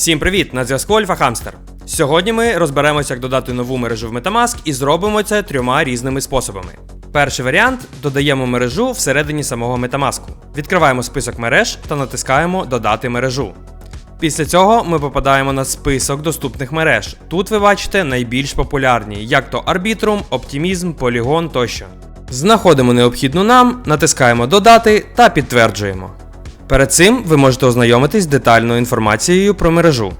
Всім привіт! На зв'язку Альфа Хамстер. Сьогодні ми розберемося, як додати нову мережу в Metamask і зробимо це трьома різними способами. Перший варіант додаємо мережу всередині самого Metamask. Відкриваємо список мереж та натискаємо Додати мережу. Після цього ми попадаємо на список доступних мереж. Тут ви бачите найбільш популярні, як то Arbitrum, Optimism, Polygon тощо. Знаходимо необхідну нам, натискаємо Додати та підтверджуємо. Перед цим ви можете ознайомитись з детальною інформацією про мережу.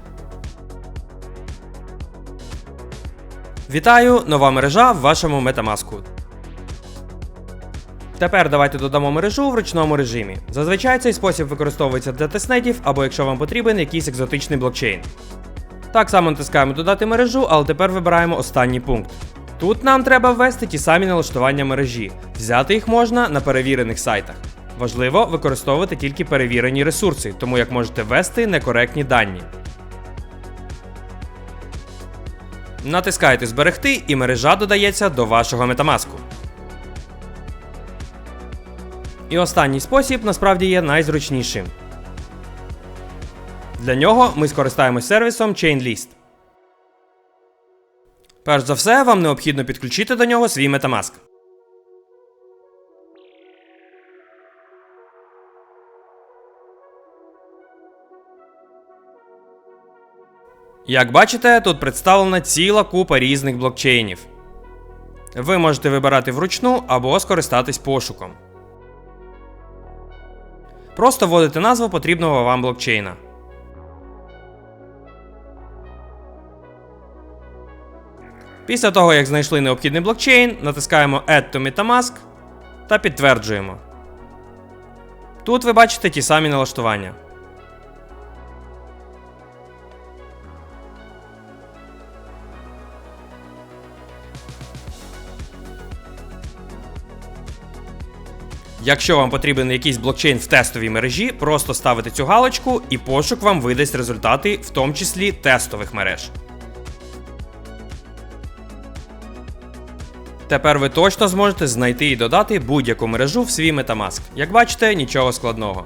Вітаю! Нова мережа в вашому Metamask. Тепер давайте додамо мережу в ручному режимі. Зазвичай цей спосіб використовується для тестнетів або якщо вам потрібен якийсь екзотичний блокчейн. Так само натискаємо додати мережу, але тепер вибираємо останній пункт. Тут нам треба ввести ті самі налаштування мережі. Взяти їх можна на перевірених сайтах. Важливо використовувати тільки перевірені ресурси, тому як можете ввести некоректні дані. Натискаєте Зберегти і мережа додається до вашого Metamask. І останній спосіб насправді є найзручнішим. Для нього ми скористаємось сервісом ChainList. Перш за все, вам необхідно підключити до нього свій Metamask. Як бачите, тут представлена ціла купа різних блокчейнів. Ви можете вибирати вручну або скористатись пошуком. Просто вводите назву потрібного вам блокчейна. Після того, як знайшли необхідний блокчейн, натискаємо Add to Metamask та підтверджуємо. Тут ви бачите ті самі налаштування. Якщо вам потрібен якийсь блокчейн в тестовій мережі, просто ставите цю галочку і пошук вам видасть результати, в тому числі тестових мереж. Тепер ви точно зможете знайти і додати будь-яку мережу в свій Metamask. Як бачите, нічого складного.